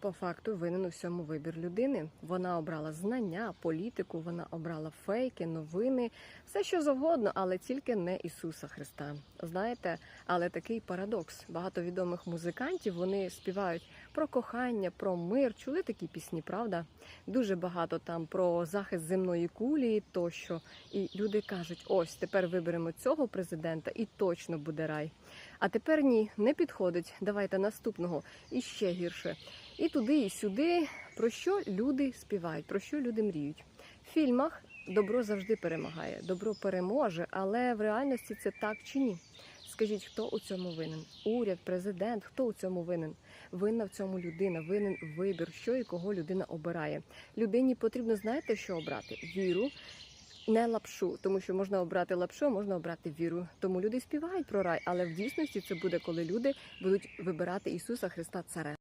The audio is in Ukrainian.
По факту винен у всьому вибір людини. Вона обрала знання, політику, вона обрала фейки, новини, все що завгодно, але тільки не Ісуса Христа. Знаєте, але такий парадокс. Багато відомих музикантів вони співають про кохання, про мир. Чули такі пісні, правда? Дуже багато там про захист земної кулі тощо. І люди кажуть: ось тепер виберемо цього президента, і точно буде рай. А тепер ні, не підходить. Давайте наступного і ще гірше. І туди, і сюди. Про що люди співають, про що люди мріють. В фільмах добро завжди перемагає, добро переможе, але в реальності це так чи ні? Скажіть, хто у цьому винен? Уряд, президент, хто у цьому винен? Винна в цьому людина, винен вибір, що і кого людина обирає. Людині потрібно, знаєте, що обрати? Віру, не лапшу, тому що можна обрати лапшу, можна обрати віру. Тому люди співають про рай, але в дійсності це буде, коли люди будуть вибирати Ісуса Христа Царем.